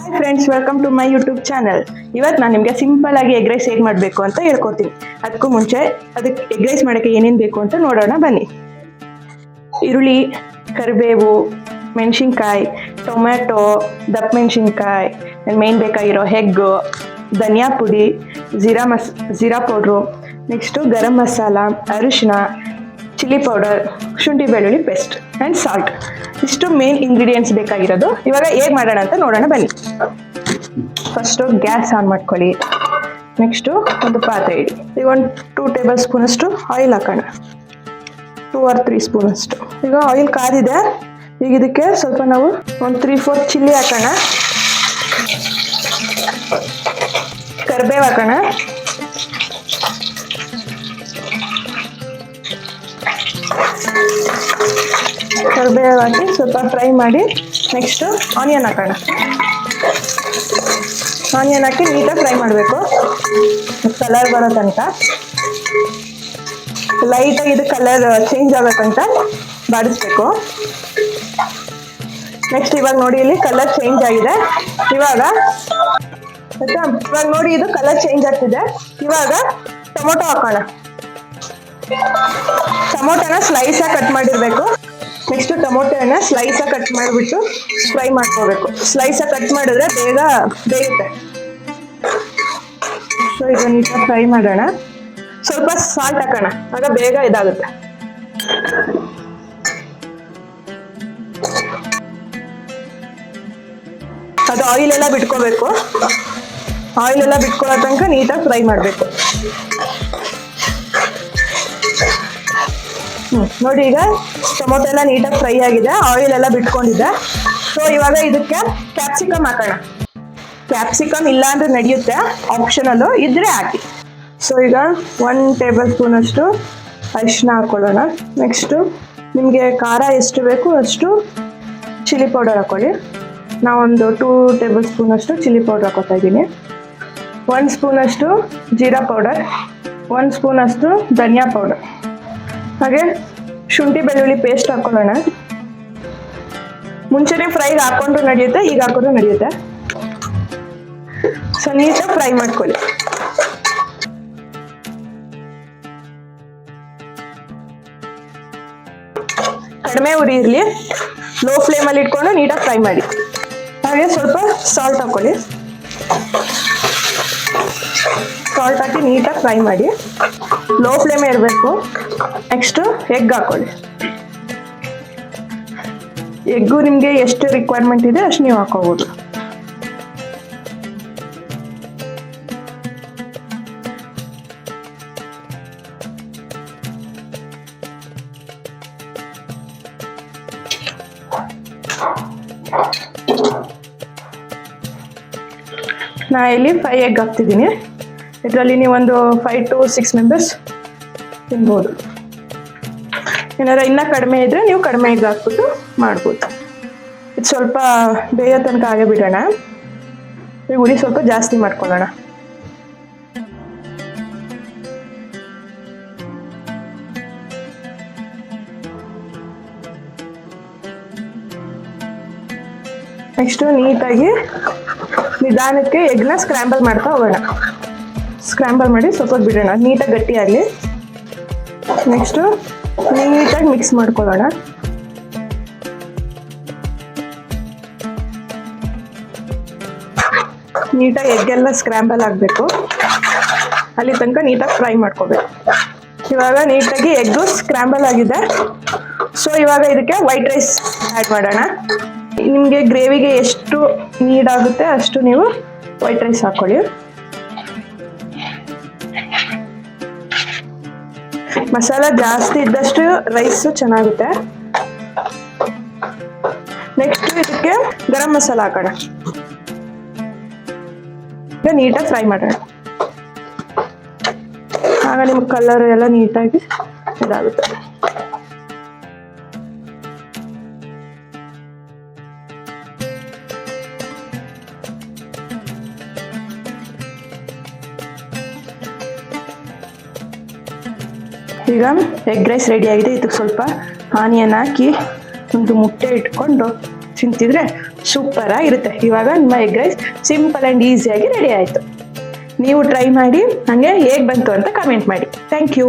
Hi friends welcome to my YouTube channel ಇವತ್ತು ನಾನು ನಿಮಗೆ ಸಿಂಪಲ್ ಆಗಿ ಎಗ್ ರೈಸ್ ಹೇಗೆ ಮಾಡಬೇಕು ಅಂತ ಹೇಳ್ಕೊತೀನಿ ಅದಕ್ಕೂ ಮುಂಚೆ ಅದಕ್ಕೆ ಎಗ್ ರೈಸ್ ಮಾಡೋಕ್ಕೆ ಏನೇನು ಬೇಕು ಅಂತ ನೋಡೋಣ ಬನ್ನಿ. ಈರುಳ್ಳಿ, ಕರಿಬೇವು, ಮೆಣಸಿನ್ಕಾಯಿ, ಟೊಮ್ಯಾಟೊ, ದಪ್ಪ ಮೆಣಸಿನ್ಕಾಯಿ ಮೇನ್ ಬೇಕಾಗಿರೋ ಹೆಗ್ಗು ಧನಿಯಾ ಪುಡಿ, ಜೀರಾ ಮಸ್, ಜೀರಾ ಪೌಡ್ರು ನೆಕ್ಸ್ಟು ಗರಂ ಮಸಾಲ ಅರಿಶಿನ ಚಿಲ್ಲಿ ಪೌಡರ್ ಶುಂಠಿ ಬೆಳ್ಳುಳ್ಳಿ ಪೇಸ್ಟ್ ಆ್ಯಂಡ್ ಸಾಲ್ಟ್ ಇಷ್ಟು ಮೇನ್ ಇಂಗ್ರೀಡಿಯೆಂಟ್ಸ್ ಬೇಕಾಗಿರೋದು. ಇವಾಗ ಹೇಗೆ ಮಾಡೋಣ ಅಂತ ನೋಡೋಣ ಬನ್ನಿ. ಫಸ್ಟು ಗ್ಯಾಸ್ ಆನ್ ಮಾಡ್ಕೊಳ್ಳಿ. ನೆಕ್ಸ್ಟು ಒಂದು ಪಾತ್ರೆ ಇಡಿ. ಈಗ ಒಂದು ಟೂ ಟೇಬಲ್ ಸ್ಪೂನಷ್ಟು ಆಯಿಲ್ ಹಾಕೋಣ. ಟೂ ಆರ್ ತ್ರೀ ಸ್ಪೂನಷ್ಟು ಈಗ ಆಯಿಲ್ ಕಾದಿದೆ. ಈಗ ಇದಕ್ಕೆ ಸ್ವಲ್ಪ ನಾವು ಒಂದು ತ್ರೀ ಫೋರ್ ಚಿಲ್ಲಿ ಹಾಕೋಣ. ಕರ್ಬೇವು ಹಾಕೋಣ. ಕರಿಬೇವು ಹಾಕಿ ಸ್ವಲ್ಪ ಫ್ರೈ ಮಾಡಿ ನೆಕ್ಸ್ಟು ಆನಿಯನ್ ಹಾಕೋಣ. ಆನಿಯನ್ ಹಾಕಿ ನೀಟಾಗಿ ಫ್ರೈ ಮಾಡಬೇಕು. ಕಲರ್ ಬರೋ ತನಕ. ಲೈಟಾಗಿ ಇದು ಕಲರ್ ಚೇಂಜ್ ಆಗಬೇಕಂತ ಬಾಡಿಸ್ಬೇಕು. ನೆಕ್ಸ್ಟ್ ಇವಾಗ ನೋಡಿ ಇಲ್ಲಿ ಕಲರ್ ಚೇಂಜ್ ಆಗಿದೆ. ಇವಾಗ ಇವಾಗ ನೋಡಿ ಇದು ಕಲರ್ ಚೇಂಜ್ ಆಗ್ತಿದೆ. ಇವಾಗ ಟೊಮೊಟೊ ಹಾಕೋಣ. ಟೊಮೊಟೊನ ಆಗಿ ಕಟ್ ಮಾಡಿರ್ಬೇಕು. ನೆಕ್ಸ್ಟ್ ಟೊಮೊಟೊನ ಸ್ಲೈಸಾಗಿ ಕಟ್ ಮಾಡಿಬಿಟ್ಟು ಫ್ರೈ ಮಾಡ್ಕೋಬೇಕು. ಸ್ಲೈಸಾಗಿ ಕಟ್ ಮಾಡಿದ್ರೆ ಬೇಗ ಬೇಯುತ್ತೆ. ಸೊ ಈಗ ನೀಟಾಗಿ ಫ್ರೈ ಮಾಡೋಣ. ಸ್ವಲ್ಪ ಸಾಲ್ಟ್ ಹಾಕೋಣ. ಆಗ ಬೇಗ ಇದಾಗುತ್ತೆ. ಅದು ಆಯಿಲ್ ಎಲ್ಲ ಬಿಟ್ಕೋಬೇಕು. ಆಯಿಲ್ ಎಲ್ಲ ಬಿಟ್ಕೊಳ್ಳೋ ತನಕ ನೀಟಾಗಿ ಫ್ರೈ ಮಾಡಬೇಕು. ಹ್ಮ್. ನೋಡಿ ಈಗ ಟೊಮೊಟೊ ಎಲ್ಲ ನೀಟಾಗಿ ಫ್ರೈ ಆಗಿದೆ. ಆಯಿಲ್ ಎಲ್ಲ ಬಿಟ್ಕೊಂಡಿದೆ. ಸೊ ಇವಾಗ ಇದಕ್ಕೆ ಕ್ಯಾಪ್ಸಿಕಮ್ ಹಾಕೋಣ. ಕ್ಯಾಪ್ಸಿಕಮ್ ಇಲ್ಲ ಅಂದ್ರೆ ನಡೆಯುತ್ತೆ ಆಪ್ಷನಲ್ಲು ಇದ್ರೆ ಹಾಕಿ. ಸೊ ಈಗ ಒನ್ ಟೇಬಲ್ ಸ್ಪೂನ್ ಅಷ್ಟು ಅರಿಶಿನ ಹಾಕೊಳ್ಳೋಣ. ನೆಕ್ಸ್ಟು ನಿಮಗೆ ಖಾರ ಎಷ್ಟು ಬೇಕು ಅಷ್ಟು ಚಿಲ್ಲಿ ಪೌಡರ್ ಹಾಕೊಳ್ಳಿ. ನಾವೊಂದು ಟೂ ಟೇಬಲ್ ಸ್ಪೂನ್ ಅಷ್ಟು ಚಿಲ್ಲಿ ಪೌಡರ್ ಹಾಕೋತಾ ಇದ್ದೀನಿ. ಒಂದು ಸ್ಪೂನಷ್ಟು ಜೀರಾ ಪೌಡರ್ ಒಂದು ಸ್ಪೂನ್ ಅಷ್ಟು ಧನಿಯಾ ಪೌಡರ್ ಹಾಗೆ ಶುಂಠಿ, ಬೆಳ್ಳುಳ್ಳಿ ಪೇಸ್ಟ್ ಹಾಕೊಳ್ಳೋಣ. ಮುಂಚೆನೆ ಫ್ರೈಗೆ ಹಾಕೊಂಡ್ರು ನಡೆಯುತ್ತೆ, ಈಗ ಹಾಕೊಂಡ್ರು ನಡೆಯುತ್ತೆ. ಸೊ ನೀಟಾಗಿ ಫ್ರೈ ಮಾಡ್ಕೊಳ್ಳಿ. ಕಡಿಮೆ ಉರಿ ಇರಲಿ. ಲೋ ಫ್ಲೇಮಲ್ಲಿ ಇಟ್ಕೊಂಡು ನೀಟಾಗಿ ಫ್ರೈ ಮಾಡಿ. ಹಾಗೆ ಸ್ವಲ್ಪ ಸಾಲ್ಟ್ ಹಾಕೊಳ್ಳಿ. ಸಾಲ್ಟ್ ಹಾಕಿ ನೀಟಾಗಿ ಫ್ರೈ ಮಾಡಿ. ಲೋ ಫ್ಲೇಮೇ ಇರಬೇಕು ನೆಕ್ಸ್ಟು ಎಗ್ ಹಾಕೊಳ್ಳಿ. ಎಗ್ಗು ನಿಮಗೆ ಎಷ್ಟು ರಿಕ್ವೈರ್ಮೆಂಟ್ ಇದೆ ಅಷ್ಟು ನೀವು ಹಾಕೋಬೋದು. ನಾ ಇಲ್ಲಿ ಫೈ ಎಗ್ ಹಾಕ್ತಿದ್ದೀನಿ. ಇದರಲ್ಲಿ ನೀವೊಂದು ಫೈವ್ ಟು ಸಿಕ್ಸ್ ಮೆಂಬರ್ಸ್ ತಿನ್ಬೋದು. ಏನಾರ ಇನ್ನೂ ಕಡಿಮೆ ಇದ್ದರೆ ನೀವು ಕಡಿಮೆ ಎಗ್ ಹಾಕ್ಬಿಟ್ಟು ಮಾಡ್ಬೋದು. ಇದು ಸ್ವಲ್ಪ ಬೇಯೋ ತನಕ ಆಗೇ ಬಿಡೋಣ. ಈಗ ಉರಿ ಸ್ವಲ್ಪ ಜಾಸ್ತಿ ಮಾಡ್ಕೊಳ್ಳೋಣ. ನೆಕ್ಸ್ಟು ನೀಟಾಗಿ ನಿಧಾನಕ್ಕೆ ಎಗ್ನ ಸ್ಕ್ರ್ಯಾಂಬಲ್ ಮಾಡ್ತಾ ಹೋಗೋಣ. ಸ್ಕ್ರ್ಯಾಂಬಲ್ ಮಾಡಿ ಸ್ವಲ್ಪ ಬಿಡೋಣ. ನೀಟಾಗಿ ಗಟ್ಟಿಯಾಗಲಿ ನೆಕ್ಸ್ಟು ನೀಟಾಗಿ ಮಿಕ್ಸ್ ಮಾಡ್ಕೊಳ್ಳೋಣ. ನೀಟಾಗಿ ಎಗ್ಗೆಲ್ಲ ಸ್ಕ್ರ್ಯಾಂಬಲ್ ಆಗಬೇಕು. ಅಲ್ಲಿ ತನಕ ನೀಟಾಗಿ ಫ್ರೈ ಮಾಡ್ಕೋಬೇಕು. ಇವಾಗ ನೀಟಾಗಿ ಎಗ್ಗು ಸ್ಕ್ರ್ಯಾಂಬಲ್ ಆಗಿದೆ. ಸೊ ಇವಾಗ ಇದಕ್ಕೆ ವೈಟ್ ರೈಸ್ ಆ್ಯಡ್ ಮಾಡೋಣ. ನಿಮಗೆ ಗ್ರೇವಿಗೆ ಎಷ್ಟು ನೀಡಾಗುತ್ತೆ ಅಷ್ಟು ನೀವು ವೈಟ್ ರೈಸ್ ಹಾಕೊಳ್ಳಿ. ಮಸಾಲ ಜಾಸ್ತಿ ಇದ್ದಷ್ಟು ರೈಸು ಚೆನ್ನಾಗುತ್ತೆ. ನೆಕ್ಸ್ಟ್ ಇದಕ್ಕೆ ಗರಂ ಮಸಾಲ ಹಾಕೋಣ. ನೀಟಾಗಿ ಫ್ರೈ ಮಾಡೋಣ. ಆಗ ನಿಮ್ಗೆ ಕಲರ್ ಎಲ್ಲ ನೀಟಾಗಿ ಇದಾಗುತ್ತೆ. ಈಗ ಎಗ್ ರೈಸ್ ರೆಡಿ ಆಗಿದೆ. ಇದಕ್ಕೆ ಸ್ವಲ್ಪ ಆನಿಯನ್ ಹಾಕಿ ಒಂದು ಮುಟ್ಟೆ ಇಟ್ಕೊಂಡು ತಿಂತಿದ್ರೆ ಸೂಪರ್ ಆಗಿರುತ್ತೆ. ಇವಾಗ ನಿಮ್ಮ ಎಗ್ ರೈಸ್ ಸಿಂಪಲ್ ಆ್ಯಂಡ್ ಈಸಿಯಾಗಿ ರೆಡಿ ಆಯಿತು. ನೀವು ಟ್ರೈ ಮಾಡಿ ನನಗೆ ಹೇಗೆ ಬಂತು ಅಂತ ಕಮೆಂಟ್ ಮಾಡಿ. Thank you